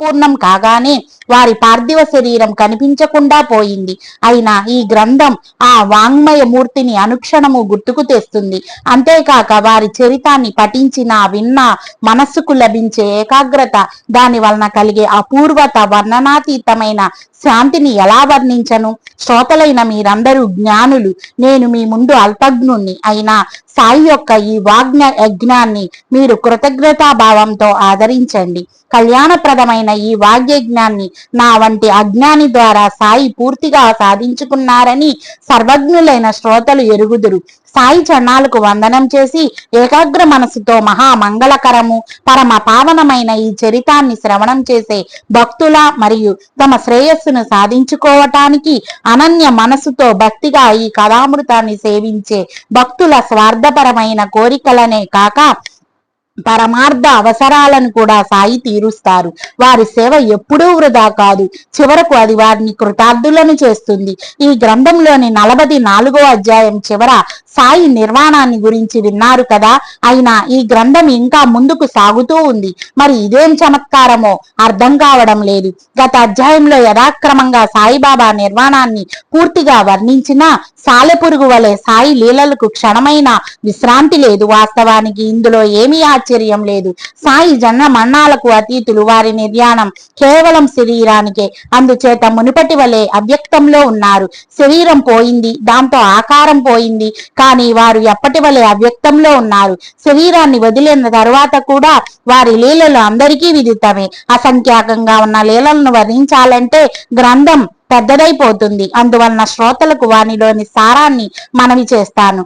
సంపూర్ణం కాగానే వారి పార్థివ శరీరం కనిపించకుండా పోయింది. అయినా ఈ గ్రంథం ఆ వాంగ్మయ మూర్తిని అనుక్షణము గుర్తుకు తెస్తుంది. అంతేకాక వారి చరితాన్ని పఠించిన విన్నా మనస్సుకు లభించే ఏకాగ్రత దాని వలన కలిగే అపూర్వత వర్ణనాతీతమైన శాంతిని ఎలా వర్ణించను? శ్రోతలైన మీరందరూ జ్ఞానులు. నేను మీ ముందు అల్పజ్ఞుణ్ణి. అయినా సాయి యొక్క ఈ వాగ్న యజ్ఞాన్ని మీరు కృతజ్ఞతాభావంతో ఆదరించండి. కళ్యాణప్రదమైన ఈ వాగ్యజ్ఞాన్ని నా వంటి అజ్ఞాని ద్వారా సాయి పూర్తిగా సాధించుకున్నారని సర్వజ్ఞులైన శ్రోతలు ఎరుగుదురు. సాయి చరణాలకు వందనం చేసి ఏకాగ్ర మనసుతో మహా మంగళకరము పరమ పావనమైన ఈ చరితాన్ని శ్రవణం చేసే భక్తుల మరియు తమ శ్రేయస్సును సాధించుకోవటానికి అనన్య మనసుతో భక్తిగా ఈ కథామృతాన్ని సేవించే భక్తుల స్వార్థపరమైన కోరికలనే కాక పరమార్థ అవసరాలను కూడా సాయి తీరుస్తారు. వారి సేవ ఎప్పుడూ వృధా కాదు. చివరకు అది వారిని కృతార్థులను చేస్తుంది. ఈ గ్రంథంలోని నలభై నాలుగో అధ్యాయం చివర సాయి నిర్వాణాన్ని గురించి విన్నారు కదా? అయినా ఈ గ్రంథం ఇంకా ముందుకు సాగుతూ ఉంది. మరి ఇదేం చమత్కారమో అర్థం కావడం లేదు. గత అధ్యాయంలో యథాక్రమంగా సాయిబాబా నిర్వాణాన్ని పూర్తిగా వర్ణించిన సాలెపురుగు వలె సాయి లీలలకు క్షణమైన విశ్రాంతి లేదు. వాస్తవానికి ఇందులో ఏమీ ఆశ్చర్యం లేదు. సాయి జన్మ మరణాలకు అతీతులు. వారి నిర్యాణం కేవలం శరీరానికే. అందుచేత మునుపటి వలె అవ్యక్తంలో ఉన్నారు. శరీరం పోయింది దాంతో ఆకారం పోయింది. కానీ వారు ఎప్పటి వలె అవ్యక్తంలో ఉన్నారు? శరీరాన్ని వదిలిన తర్వాత కూడా వారి లీలలు అందరికీ విదితమే. అసంఖ్యాకంగా ఉన్న లీలలను వర్ణించాలంటే గ్రంథం పెద్దదైపోతుంది. అందువలన శ్రోతలకు వానిలోని సారాన్ని మనవి చేస్తాను.